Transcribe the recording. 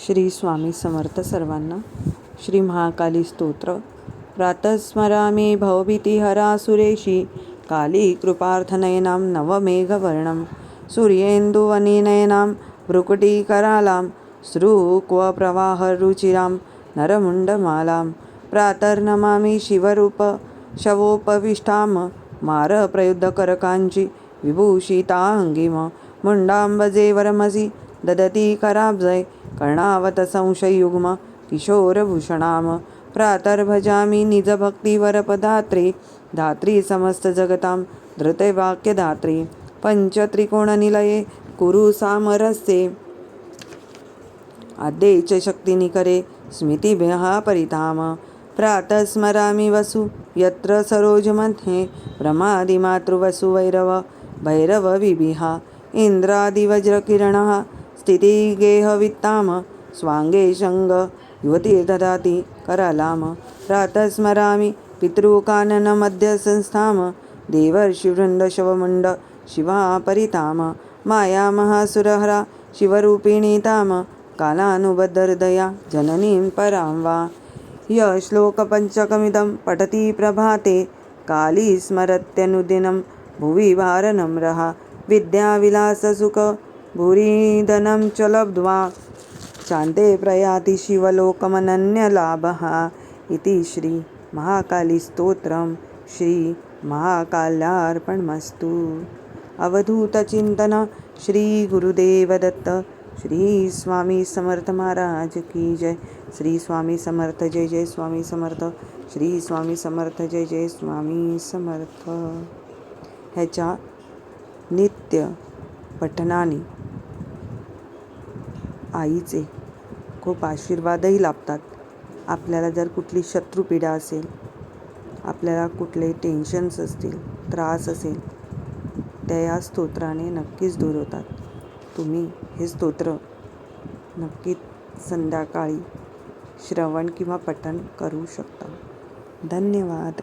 श्री स्वामी समर्थ सर्वांना श्री महाकाली स्तोत्र. प्रातस्मरामी भवभीतिहरा सुरेशी काली कृपार्थनयनां नवमेघवर्णं सूर्येन्दुवनिनयनां भ्रुकुटीकरालां स्रुक्वप्रवाहरुचिरां नरमुण्डमालां प्रातर्नमामि शिवरूप शवोपविष्टां मारप्रयुद्धकरकाञ्चि विभूषिताङ्गिम मुण्डाम्बजे वरमसि ददती कराब्जय कर्णावतसंशयुग्म किशोरभूषणां प्रातर्भजामि निजभक्तिवरपदात्री धात्री समस्तजगतां धृतवाक्यदात्री। पञ्चत्रिकोणनिलये कुरु सामरस्ये आद्ये च शक्तिनिकरे स्मृतिभ्यः परिताम प्रातः स्मरामि वसु यत्र सरोजमध्ये ब्रह्मादिमातृवसुवैरव भैरवविभिः इन्द्रादिवज्रकिरणः स्थितिगेहवित्तां स्वाङ्गे शङ्ग युवती ददाति करालां प्रातः स्मरामि पितृकाननमध्यसंस्थां देवर्षिवृन्दशवमुण्ड शिवा परिताम मायामहासुरहरा शिवरूपिणी ताम कालानुबद्धहृदया जननीं परां वा। य श्लोकपञ्चकमिदं पठति प्रभाते काली स्मरत्यनुदिनं भुवि रहा विद्याविलाससुख भूरिधनं च लब्ध्वा। शान्ते प्रयाति शिवलोकमनन्यलाभः इति श्री महाकालीस्तोत्रं अवधूतचिन्तन श्रीगुरुदेवदत्त श्री श्री स्वामी समर्थ महाराज की जय। श्री स्वामी समर्थ जय जय स्वामी समर्थ। श्री स्वामी समर्थ जय जय स्वामी समर्थ। ह्याच्या नित्य पठनाने आईचे खूप आशीर्वादही लाभतात. आपल्याला जर कुठली शत्रुपीडा असेल आपल्याला कुठले टेन्शन्स असतील त्रास असेल त्या या स्तोत्राने नक्कीच दूर होतात. तुम्ही हे स्तोत्र नक्कीच संध्याकाळी श्रवण किंवा पठण करू शकता. धन्यवाद.